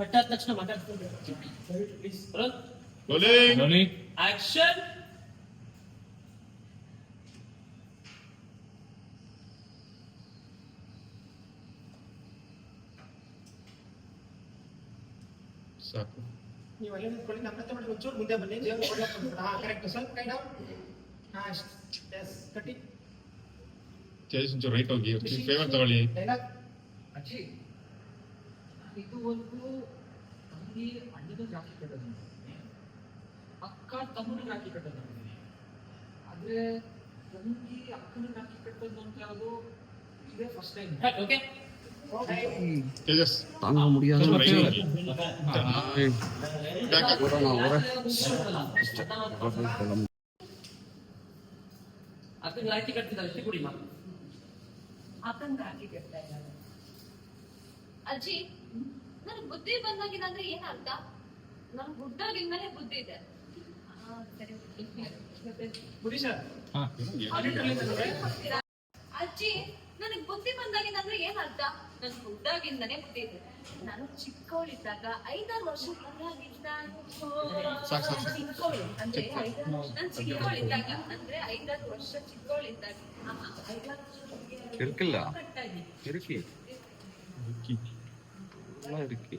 ಕಟ್ಟಾದ ತಕ್ಷಣ ಮಾತಾಡ್ಕೊಂಡು please rolling action ಸಾಕು. ನೀವು ಅಲ್ಲೇ ನಿಂತ್ಕೊಳ್ಳಿ ನಮ್ಮ ಹತ್ರ ಮಾಡಿ ಒಂಚೂರು ಮುಂದೆ ಬನ್ನಿ. ದೇವ್ರು ಕೊಡ್ಲಕ್ಕೆ ಬಂದ್ಬಿಡ ಹಾ ಕರೆಕ್ಟ್ ಸ್ವಲ್ಪ ಕೈ ಡೌನ್ ಹಾ ಎಸ್ ಕಟ್ಟಿ. ತೇಜಸ್ ಒಂಚೂರು ರೈಟ್ ಹೋಗಿ ಫೇವರ್ ತಗೊಳ್ಳಿ. ಡೈಲಾಗ್ ಅಜ್ಜಿ ಇದುವರೆಗೂ ತಂಗಿ ಅಣ್ಣನಿಗೆ ರಾಖಿ ಕಟ್ಟೋದು ನೋಡಿದ್ದೀನಿ. ಅಕ್ಕ ತಮ್ಮನಿಗೆ ರಾಖಿ ಕಟ್ಟೋದು ನೋಡಿದ್ದೀನಿ. ಆದ್ರೆ ತಂಗಿ ಅಕ್ಕನಿಗೆ ರಾಖಿ ಕಟ್ಟೋದು ಅಂತ ಹೇಳೋದು ಇದೇ ಫಸ್ಟ್ ಟೈಮ್ ಓಕೆ ತೇಜಸ್ தாங்க முடியாது ಸ್ವಲ್ಪ ರೈಟ್ ಹೋಗಿ ಯಾಕೆ ಅಕ್ಕನ ರಾಖಿ ಕಟ್ತಿದ್ದಾರೆ ಅಷ್ಟೇ ಕುಡಿ ಮಾ ಅಕ್ಕನ ರಾಖಿ ಕಟ್ತಾ ಇದ್ದಾರೆ ಅಜ್ಜಿ ನನಗ್ ಬುದ್ಧಿ ಬಂದಾಗಿನ ಅಂದ್ರೆ ಏನ್ ಅರ್ಥ? ನನ್ ಹುಟ್ಟಾಗಿಂದಾನೇ ಬುದ್ಧಿ ಇದೆ. ಆ, ಸರಿ. ಗುಡಿ ಅಜ್ಜಿ ನನಗ್ ಬುದ್ಧಿ ಬಂದಾಗಿನ ಅಂದ್ರೆ ಏನ್ ಅರ್ಥ? ನನ್ ಹುಟ್ಟಾಗಿಂದಾನೇ ಬುದ್ಧಿ ಇದೆ. ನಾನು ಚಿಕ್ಕವಳಿದ್ದಾಗ ಐದಾರು ವರ್ಷ. ಚಿಕ್ಕವಳು ಅಂದ್ರೆ ಐದಾರು ನಾನು ಚಿಕ್ಕವಳಿದ್ದಾಗ ಅಂದ್ರೆ ಐದಾರು ವರ್ಷ ಚಿಕ್ಕವಳಿದ್ದಾಗ. ಐದಾರು ವರ್ಷ ಇಡಕ್ಕೆ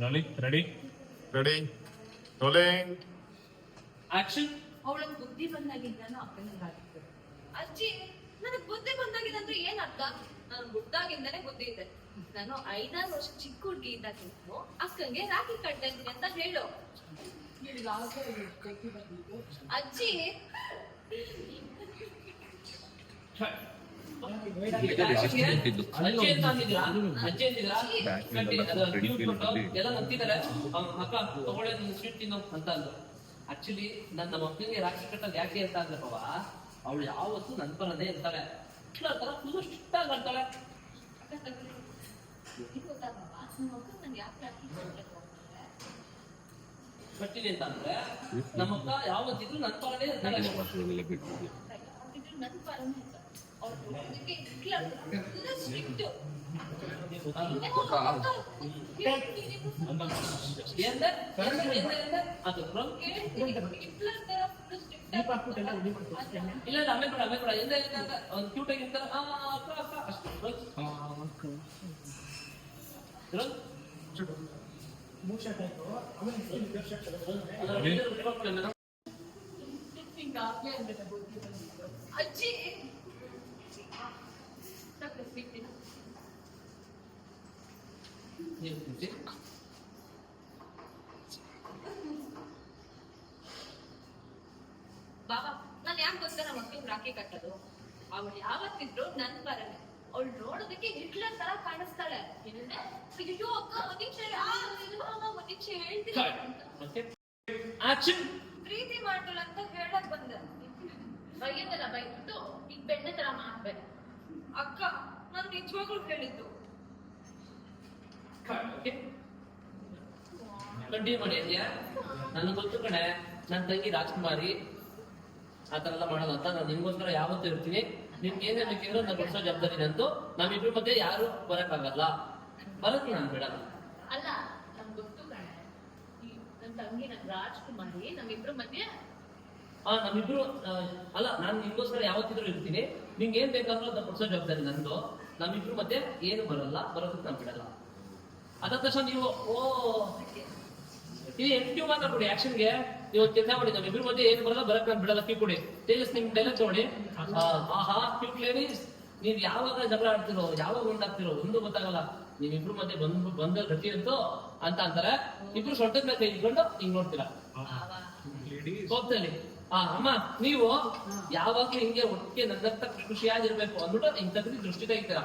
ನೋಡಿ ರೆಡಿ ರೆಡಿ ರೋಲಿಂಗ್ ಆಕ್ಷನ್ ಅವಳಗ್ ಬುದ್ಧಿ ಬಂದಾಗಿಂದ ಅಕ್ಕನಿಗಾಗಿತ್ತು ಅಜ್ಜಿ ನನಗೆ ಬುದ್ಧಿ ಬಂದಾಗಿದಂದ್ರೆ ಏನ್ ಅರ್ಥ ನಾನು ಹುಟ್ಟಾಗಿಂದನೇ ಬುದ್ಧಿ ಇದೆ ನಾನು ಐದಾರು ವರ್ಷ ಚಿಕ್ಕ ಹುಡುಗಿ ಇದ್ದಾಗಿತ್ತು ಅಕ್ಕಂಗೆ ರಾಖಿ ಕಟ್ತಾ ಇದ್ದೀನಿ ಅಂತ ಹೇಳು. ಅಜ್ಜಿ ನೀನು ಅಂತ ಆಕ್ಚುಲಿ ನನ್ನ ಮಕ್ಕಳಿಗೆ ರಾಕ್ಷಿ ಕಟ್ಟದ್ ಯಾಕೆ ಅಂತ ಅವಳು ಯಾವತ್ತೂ ನನ್ನ ಪರನೇ ಇರ್ತಾಳೆ ತರ ಮಾಡ್ತಾಳೆ ಕಟ್ಟಿದೆ ಅಂತ ಅಂದ್ರೆ ನಮ್ಮಕ್ಕ ಯಾವತ್ತಿದ್ರು ನನ್ನ ಪರನೇ ಇರ್ತಾಳೆ ಅವ್ರು ಕುಡಿಯೋದಕ್ಕೆ ಇಟ್ಲಾಡ್ತಾರೆ ಫುಲ್ ಸ್ಟ್ರಿಕ್ಟ್ ಇಲ್ಲ ಆಮೇಲೆ ಕೂಡ ಆಮೇಲೆ ಕೂಡ ಎಂದ ಒಂದು ಕ್ಯೂಟ್ ಆಗಿರ್ತಾರ ಅಷ್ಟು ಅಜ್ಜಿ ಬಾಬಾ ನಾನ್ ಯಾಕೆ ಗೊತ್ತಾ ನಮ್ಮ ರಾಖಿ ಕಟ್ಟೋದು ಅವಳು ಯಾವತ್ತಿದ್ರು ನನ್ ಬರಲ್ಲ ಅವಳು ನೋಡೋದಕ್ಕೆ ಹಿಟ್ಲರ್ ತರ ಕಾಣಿಸ್ತಾಳೆ ಏನಂದ್ರೆ ಅಯ್ಯೋ ಅಕ್ಕ ಒಂದ್ ನಿಮಿಷ ಒಂದ್ ನಿಮಿಷ ಹೇಳ್ತೀನಿ ಆಕ್ಷನ್ ಪ್ರೀತಿ ಮಾಡ್ತಾಳೆ ಅಂತ ಹೇಳಕ್ ಬಂದ ಬೈಯದಲ್ಲ ಬೈಬಿಟ್ಟು ಈಗ ಬೆಣ್ಣೆ ತರ ಮಾಡ್ಬೇಕು ಅಕ್ಕ ನಾನು ನಿಜವಾಗ್ಲೂ ಹೇಳಿದ್ದು. ಕಂಟಿನ್ಯೂ ಮಾಡಿ ಅಂದ್ಯಾ ನನಗೆ ಗೊತ್ತು ಕಣೆ ನನ್ನ ತಂಗಿ ರಾಜ್ಕುಮಾರಿ ಆ ಥರ ಎಲ್ಲ ಮಾಡೋದು ಅಂತ ನಾನು ನಿಮ್ಗೋಸ್ಕರ ಯಾವತ್ತೂ ಇರ್ತೀನಿ. ನಿಮ್ಗೆ ಏನೇ ಬೇಕಿದ್ರು ನಾನು ಕೊಡ್ಸೋ ಜವಾಬ್ದಾರಿ ನಂದು. ನಾವಿಬ್ರು ಮಧ್ಯೆ ಯಾರು ಬರಕ್ಕಾಗಲ್ಲ. ಬರಕ್ಕೆ ನಾನು ಬಿಡಲ್ಲ ಅಲ್ಲ ನಮ್ಗೆ ಗೊತ್ತು ಕಣೆ ಈ ನನ್ ತಂಗಿ ನನ್ನ ರಾಜ್ಕುಮಾರಿ ನಮ್ಮಿಬ್ರು ಮಧ್ಯೆ ನಮ್ಮಿಬ್ರು ಅಲ್ಲ ನಾನು ನಿಮ್ಗೋಸ್ಕರ ಯಾವತ್ತಿದ್ರು ಇರ್ತೀನಿ. ನಿಂಗೆ ಏನ್ ಬೇಕಾದ್ರೂ ಅದನ್ನ ಕೊಡ್ಸೋ ಜವಾಬ್ದಾರಿ ನಂದು. ನಮ್ಮಿಬ್ರು ಮತ್ತೆ ಏನು ಬರಲ್ಲ. ಬರೋದಕ್ಕೆ ನಾನು ಬಿಡಲ್ಲ ಅದಾದ ತಕ್ಷಣ ನೀವು ಓ ಇದು ಎಂಟು ಮಾತ್ರ ಕೊಡಿ ಆಕ್ಷನ್ಗೆ. ನೀವು ಕೆಲಸ ಮಾಡಿ ನಮ್ಮಿಬ್ರು ಮಧ್ಯೆ ಏನು ಬರಲ್ಲ ಬರಕ್ ನಾನು ಬಿಡಲ್ಲ. ಕ್ಯೂ ಕೊಡಿ. ತೇಜಸ್ ನಿಮ್ ಡೈಲಾಗ್ ತಗೊಳ್ಳಿ. ಆ, ಆಹಾ ಕ್ಯೂ ಲೇಡೀಸ್ ನೀವ್ ಯಾವಾಗ ಜಗಳ ಆಡ್ತಿರೋ ಯಾವಾಗ ಒಂದಾಗ್ತಿರೋ ಒಂದು ಗೊತ್ತಾಗಲ್ಲ. ನೀವಿಬ್ರು ಮಧ್ಯೆ ಬಂದ್ ಬಂದ ಗತಿ ಅಂತೂ ಅಂತ ಅಂತಾರೆ. ಇಬ್ರು ಸೊಟ್ಟದ ಮೇಲೆ ಕೈ ಇಟ್ಕೊಂಡು ಹಿಂಗ್ ನೋಡ್ತೀರಾ? ಹೋಗ್ತೇನೆ ಆ ಅಮ್ಮ ನೀವು ಯಾವಾಗ್ಲೂ ಹಿಂಗೆ ಒಟ್ಟಿಗೆ ನನ್ನತ್ತ ಖುಷಿಯಾಗಿರ್ಬೇಕು ಅಂದ್ಬಿಟ್ಟು ಹಿಂಗ್ ತೆಗ್ದು ದೃಷ್ಟಿ ತೆಗಿತೀರ?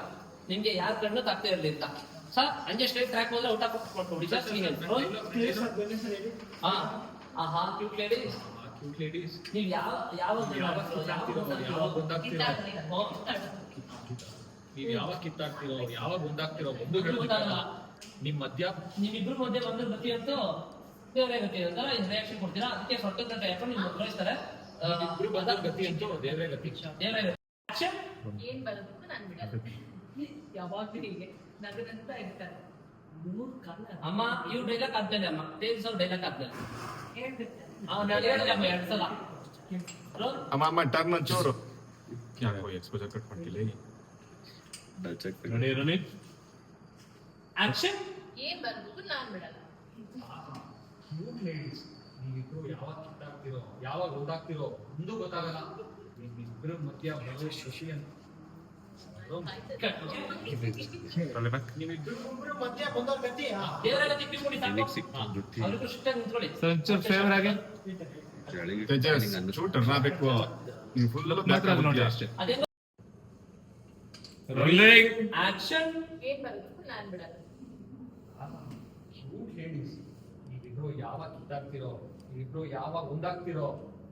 ನಿಮ್ಗೆ ಯಾರ ಕಣ್ಣು ತಾಕ್ತಾ ಇರ್ಲಿ ಅಂತ. ಸರ್ ಹಂಗೆ ಸ್ಟ್ರೈಟ್ ಟ್ರ್ಯಾಕ್ ಹೋದ್ರೆ ಊಟ ಕೊಟ್ಬಿಡಿ ಸರ್ ಹಾ ಆ ಹಾ ಕ್ಯೂಟ್ ಲೇಡಿ ಕ್ಯೂಟ್ ಲೇಡೀಸ್ ನೀವು ಯಾವ ಯಾವ. ನೀವು ಯಾವಾಗ ಕಿತ್ತಾಗ್ತಿರೋ ಯಾವಾಗ ಒಂದಾಗ್ತಿರೋ ಒಂದು ನಿಮ್ಮ ಮಧ್ಯ ನಿಮ್ಮಿಬ್ರು ಮಧ್ಯೆ ಬಂದ್ರೆ ಗತಿ ಅಂತೂ ದೇವರೇ ಗತಿ ಅಂತ ರಿಯಾಕ್ಷನ್ ಕೊಡ್ತೀರಾ? ಅದಕ್ಕೆ ಸೊಟ್ಟ ಗಂಟೆ ಹಾಕೊಂಡು ನಿಮ್ಗೆ ಉಪಯೋಗಿಸ್ತಾರೆ ಇಬ್ರು ಬಂದ ಗತಿ ಅಂತೂ ದೇವರೇ ಗತಿ. ದೇವರೇ ಗತಿ. ಆಕ್ಷನ್ ಏನ್ ಬರೋದಕ್ಕೂ ನಾನು ಬಿಡಲ್ಲ. ಯಾವಾಗ್ಲೂ ಹೀಗೆ. ನಗದಂತ ಇರ್ತಾರೆ. ಮೂರ್ ಕಾಲ ಅಮ್ಮ ಇವ್ ಡೈಲಾಗ್ ಆಗ್ತಾನೆ ಅಮ್ಮ. ತೇಜಸ್ ಅವ್ರ ಡೈಲಾಗ್ ಆಗ್ತಾನೆ ಹೇಳ್ಬಿಡ್ತಾರೆ. ಅವ್ನು ಹೇಳಿದೆ ಅಮ್ಮ ಎರಡ್ ಸಲ. ಅಮ್ಮ ಅಮ್ಮ ಟರ್ನ್ ಚೂರು. ಯಾಕೋ ಎಕ್ಸ್ಪೋಜರ್ ಕಟ್ ಮಾಡ್ತಿಲ್ಲ ಆಕ್ಷನ್ ಏನ್ ಬರೋದಕ್ಕೂ ನಾನ್ ಬಿಡಲ್ಲ. ಕ್ಯೂಟ್ ಲೇಡೀಸ್ ನೀವಿಬ್ರು ಯಾವಾಗ ಕಿತ್ತಾಗ್ತಿರೋ ಯಾವಾಗ ಓಡಾಗ್ತಿರೋ ಒಂದು ಗೊತ್ತಾಗಲ್ಲ. ನಿಮ್ಮಿಬ್ರು ಮಧ್ಯ ಬರೋ ಶಶಿ ಅಂತ. ಆಕ್ಷನ್ ಏನ್ ನಾನು ಬಿಡಲ್ಲ. ನೀವಿಬ್ರು ಯಾವಾಗ ಇದಾಗ್ತಿರೋ ಇಬ್ರು ಯಾವಾಗ ಒಂದಾಗ್ತಿರೋ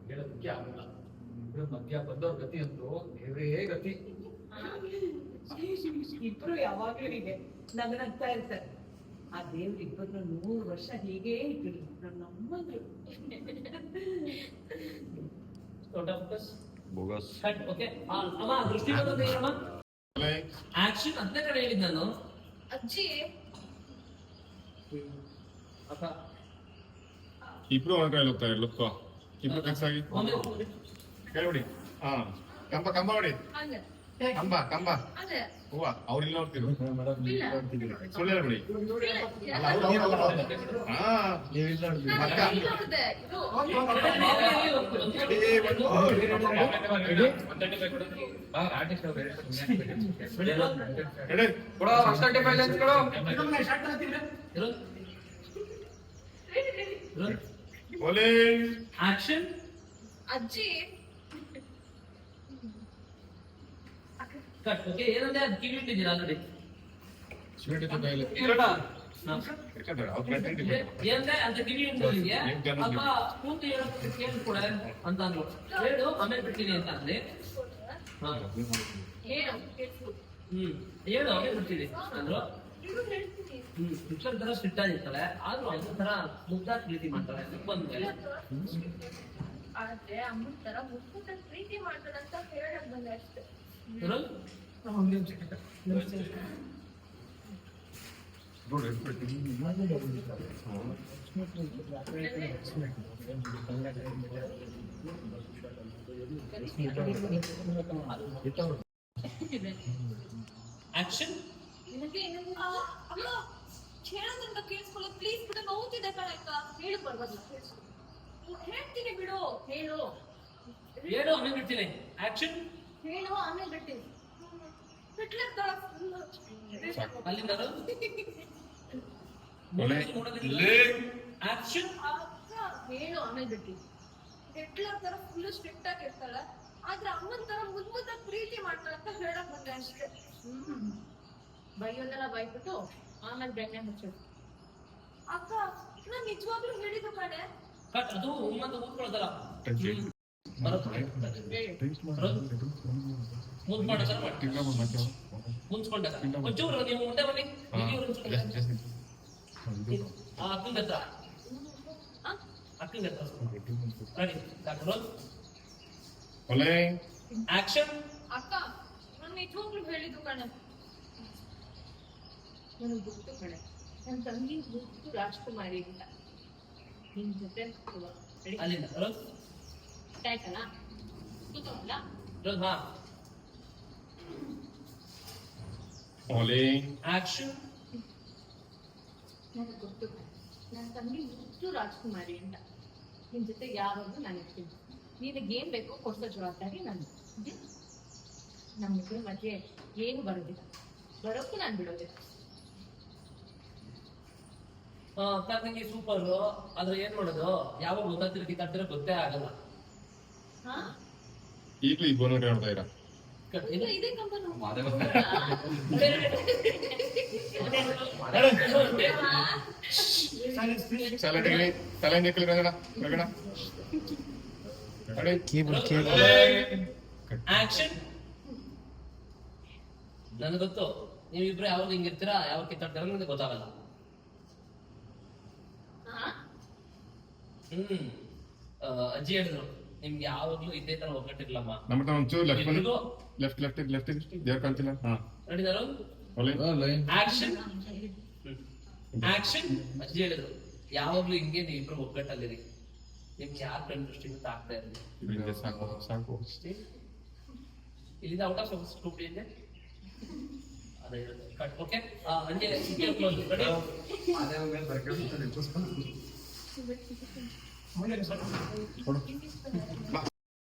ಹೇಳೋದಕ್ಕೆ ಆಗಲ್ಲ. ಇಬ್ರು ಮಧ್ಯ ಬಂದವ್ರ ಗತಿ ಅಂತೂ ಬೇರೆ ಗತಿ. ಇಬ್ರು ಯಾವಾಗ್ಲೂ ಹೀಗೆ ನಗನಾಗ್ತಾ ಇರ್ತಾರೆ. ಆ ದೇವ್ರ ಇಬ್ಬರನ್ನ ನೂರು ವರ್ಷ ಹೀಗೆ ಇಟ್ಟಿದ್ರು. ನನ್ನ ನಮ್ಮಂದ್ರು ಫೋಕಸ್ ಬೋಗಸ್ ಕಟ್ ಓಕೆ ಅಮ್ಮ ದೃಷ್ಟಿ ಬಂದದ್ದು ಏನಮ್ಮ ಆಕ್ಷನ್ ಅದನ್ನೇ ಕಡೆ ಹೇಳಿದ್ ನಾನು. ಅಜ್ಜಿ. ಅಕ್ಕ ಇಬ್ರು ಒಂದ್ ಕಡೆ ಹೋಗ್ತಾರೆ ಲುಕ್ ಇಬ್ರು ಒಮ್ಮೆ ಕೇಳ್ಬಿಡಿ ಹಾ. ಕಂಬ ಕಂಬ ಹೊಡಿ ಅಲ್ಲ ಕಂಬ ಕಂಬ. ಹೂವ ಅವ್ರು ಇಲ್ಲಿ ನೋಡ್ತಿರು ಇಲ್ಲ. ಸುಳ್ಳು ಹೇಳ್ಬಿಡಿ. ಹಾ. ನಾನು ಮಕ್ಕ. Rolling action. ಅಜ್ಜಿ ಕಟ್ ಓಕೆ ಏನಂದ್ರೆ ಅದು ಕಿವಿ ಇಟ್ಟಿದ್ದೀರಾ ಆಲ್ರೆಡಿ ಸ್ವೀಟ್ ಇತ್ತು ಕೈಯಲ್ಲಿ ಏನಂದ್ರೆ ಅಂತ ಕಿವಿ ಜನ ಅಮ್ಮ ಕೂತು ಹೇಳೋದಕ್ಕೆ ಕೇಳ್ಕೊಡ ಅಂತ ಅಂದ್ರು ಹೇಳು ಆಮೇಲೆ ಬಿಡ್ತೀನಿ ಅಂತ ಅಂದ್ರೆ. ಹ್ಮ್ ಹೇಳು ಆಮೇಲೆ ಬಿಡ್ತೀನಿ ಅಂದ್ರು ಪಿಕ್ಚರ್ ತರ ಸ್ಟ್ರಿಕ್ಟ್ ಆಗಿರ್ತಾಳೆ ಆದ್ರೂ ಅದ್ರ ತರ ಮುಗ್ದಾಗಿ ಪ್ರೀತಿ ಮಾಡ್ತಾಳೆ ಆದ್ರೆ ಅಮ್ಮನ್ ತರ ಪ್ರೀತಿ ಹೇಳಕ್ ಬಂದೆ ಅಷ್ಟೇ. ನಿಮಿಷ. ಆಕ್ಷನ್ ನಿನಗೆ ಇನ್ನೊಂದು ಅಮ್ಮ ಹೇಳೋದ್ರಿಂದ ಕೇಳಿಸ್ಕೊಳ್ಳೋ ಪ್ಲೀಸ್ ಬಿಡು ನೋವುತ್ತಿದೆ ಕಣಕ್ಕ ಹೇಳು ಕೇಳಿಸ್ಕೊ. ಹೇಳ್ತೀನಿ ಬಿಡು ಹೇಳು. ಹೇಳು ಆಮೇಲೆ ಬಿಡ್ತೀನಿ. ಆಕ್ಷನ್ ಹೇಳು ಆಮೇಲೆ ಬಿಡ್ತೀನಿ. ಹಿಟ್ಲರ್ ತರ full ಅಲ್ಲಿಂದ ಆಕ್ಷನ್ ಹೇಳು ಆಮೇಲೆ ಬಿಡ್ತೀನಿ. ಹಿಟ್ಲರ್ ತರ ಫುಲ್ ಸ್ಟ್ರಿಕ್ಟ್ ಆಗಿರ್ತಾಳೆ ಆದ್ರೆ ಅಮ್ಮನ್ ತರ ಮುದ್ ಪ್ರೀತಿ ಮಾಡ್ತಾಳ ಅಂತ ಹೇಳಕ್ ಬಂದೆ ಅಷ್ಟೇ. ಬೈಯೋದೆಲ್ಲ ಬೈಬಿಟ್ಟು ಆಮೇಲೆ ಬೆಣ್ಣೆ ಮುಚ್ಚೋದು ಅಕ್ಕ ನಾನು ನಿಜವಾಗ್ಲೂ ಹೇಳಿದ್ದು ಕಣೆ. ಕಟ್ ಅದು ಮತ್ತೆ ಆಕ್ಷನ್ ಅಕ್ಕ ನಾನು ನಿಜವಾಗ್ಲೂ ಹೇಳಿದ್ದು ಕಣೆ. ನನಗೆ ಗೊತ್ತು ಕಣೆ. ನನ್ನ ತಂಗಿ ಗೊತ್ತು ರಾಜ್ಕುಮಾರಿ ಅಂತ. ನಿನ್ ಜೊತೆ ಅಲ್ಲಿಂದ. ಆಯ್ತಲ್ಲ? ಹಾ. ನನಗೆ ಗೊತ್ತು. ಕಣೆ ನನ್ನ ತಂಗಿ ಗೊತ್ತು ರಾಜ್ಕುಮಾರಿ ಅಂತ. ನಿನ್ ಜೊತೆ ಯಾವಾಗಲೂ ನಾನು ಇರ್ತೀನಿ. ನೀನು ಏನ್ ಬೇಕೋ ಕೊಡ್ಸೋ ಜವಾಬ್ದಾರಿ ನಾನು ನಮ್ಮಿಬ್ಬರ ಮಧ್ಯೆ ಏನು ಬರೋದಿಲ್ಲ. ಬರೋಕ್ಕೂ ನಾನು ಬಿಡೋದಿಲ್ಲ. ತಂಗಿ ಸೂಪರ್ ಆದ್ರೆ ಏನ್ ಮಾಡೋದು? ಯಾವಾಗ ಗೊತ್ತಾಗ್ತಿರ ಕಿತ್ತಾಡ್ತಿರ ಗೊತ್ತೇ ಆಗಲ್ಲ. ಹಾ? ಈಗಲೂ ಈ ನೋಡ್ತಾ ಇರ. ಕಟ್ ಇದು ಇದು ಇದೇ ಕಂಪನಿ Silence, please. ಸೈಲೆಂಟ್ ಆಗಿ ತಲೆ ನಿಕ್ಕಲಿ ರಂಗಣ ರಂಗಣ ರೆಡಿ ಆಕ್ಷನ್ ನನಗೆ ಗೊತ್ತು ನೀವಿಬ್ರು ಯಾವಾಗ ಹಿಂಗಿರ್ತೀರಾ ಯಾವಾಗ ಕಿತ್ತಾಡ್ತೀರ ನನಗೆ ಗೊತ್ತಾಗಲ್ಲ ಹಾ ಹ್ಮ್. ಅಜ್ಜಿ ಹೇಳಿದ್ರು ನಿಮ್ಗೆ ಯಾವಾಗ್ಲೂ ಇದೇ ತರ ಒಗ್ಗಟ್ಟಿರ್ಲಮ್ಮ. ನಮ್ಮ ಒಂಚೂರು ಲೆಫ್ಟ್ ಎಲ್ರಿಗೂ ಲೆಫ್ಟ್ ಲೆಫ್ಟ್ ಲೆಫ್ಟ್ ದೇವ್ರ ಕಾಣ್ತಿಲ್ಲ. ಹಾ. ನೋಡಿದಾರು ಆಕ್ಷನ್ ಆಕ್ಷನ್ ಅಜ್ಜಿ ಹೇಳಿದ್ರು. ಯಾವಾಗ್ಲೂ ಹಿಂಗೆ ನೀವಿಬ್ರು ಒಗ್ಗಟ್ಟಲ್ಲಿರಿ. ನಿಮ್ಗೆ ಯಾರ ಕಣ್ಣು ದೃಷ್ಟಿ ಗೊತ್ತ ಆಗ್ತಾ ಇರಲಿ. ಇಲ್ಲಿಂದ ಸಾಕು ಸಾಕು. ಇಲ್ಲಿಂದ ಔಟ್ ಆಫ್ ಸ್ಕೂಪ್ ಇದೆ ಅದೇ ಕಟ್ ಓಕೆ ಹಂಗೆ ಕ್ಲೋಸ್ ರೆಡಿ ಕೊಡು Muy bien,